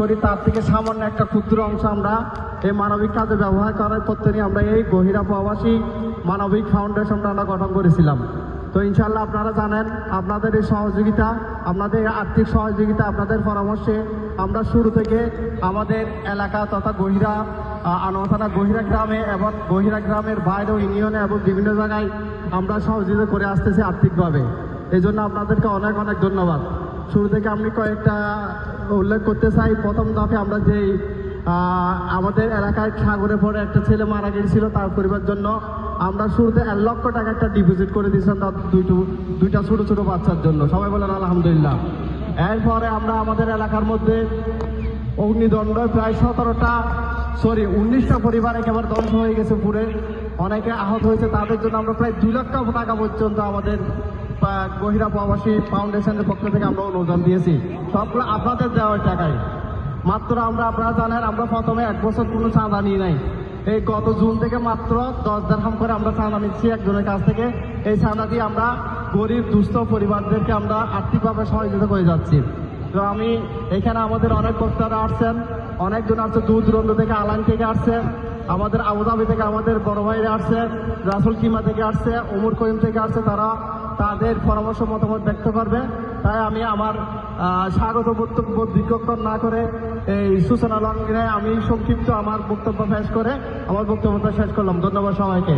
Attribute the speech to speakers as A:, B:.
A: করি, তার থেকে সামান্য একটা ক্ষুদ্র অংশ আমরা এই মানবিক কাজে ব্যবহার করার নিয়ে আমরা এই গহিরা প্রবাসী মানবিক ফাউন্ডেশনটা আমরা গঠন করেছিলাম। তো ইনশাল্লাহ আপনারা জানেন, আপনাদের এই সহযোগিতা, আপনাদের আর্থিক সহযোগিতা, আপনাদের পরামর্শে আমরা শুরু থেকে আমাদের এলাকা তথা গহিরা আনোয়াথানা গহিরা গ্রামে এবং গহিরা গ্রামের বাইরেও ইউনিয়নে এবং বিভিন্ন জায়গায় আমরা সহযোগিতা করে আসতেছি আর্থিকভাবে। এই জন্য আপনাদেরকে অনেক অনেক ধন্যবাদ। শুরু থেকে আমি কয়েকটা উল্লেখ করতে চাই। প্রথম দফে আমরা যেই আমাদের এলাকায় সাগরে পড়ে একটা ছেলে মারা গিয়েছিল তার পরিবার জন্য। আমরা শুরুতে এক লক্ষ টাকা একটা ডিপোজিট করে দিয়েছিলাম তার দুইটু, দুইটা ছোটো ছোটো বাচ্চার জন্য। সবাই বলেন, আলহামদুলিল্লাহ। এরপরে আমরা আমাদের এলাকার মধ্যে অগ্নিদণ্ড, প্রায় সতেরোটা, সরি, উনিশটা পরিবার একেবারে ধ্বংস হয়ে গেছে পুরে। অনেকে আহত হয়েছে, তাদের জন্য আমরা প্রায় দুই লক্ষ টাকা পর্যন্ত আমাদের গহিরা প্রবাসী ফাউন্ডেশনের পক্ষ থেকে আমরা অনুদান দিয়েছি। সবগুলো আপনাদের দেওয়ার টাকায়। মাত্র আমরা আপনারা জানেন, আমরা প্রথমে এক বছর কোনো চাঁদা নিয়ে নাই। এই গত জুন থেকে মাত্র দশ দেড়হাম করে আমরা চাঁদা নিচ্ছি একজনের কাছ থেকে। এই চাঁদা দিয়ে আমরা গরিব, দুস্থ পরিবারদেরকে আমরা আর্থিকভাবে সহযোগিতা করে যাচ্ছি। তো আমি এখানে আমাদের অনেক বক্তারা আসছেন অনেকজন আসছে দূর দূরান্ত থেকে, আলান থেকে আসছে, আমাদের আবুধাবি থেকে আমাদের বড় ভাইরা আসছে, রাসুল কিমা থেকে আসছে, ওমর করিম থেকে আসছে, তারা তাদের পরামর্শ মতামত ব্যক্ত করবে। তাই আমি আমার স্বাগত বক্তব্য দীর্ঘক্ষণ না করে এই সূচনা লঙ্ঘনে আমি সংক্ষিপ্ত আমার বক্তব্য শেষ করে, আমার বক্তব্যটা শেষ করলাম। ধন্যবাদ সবাইকে।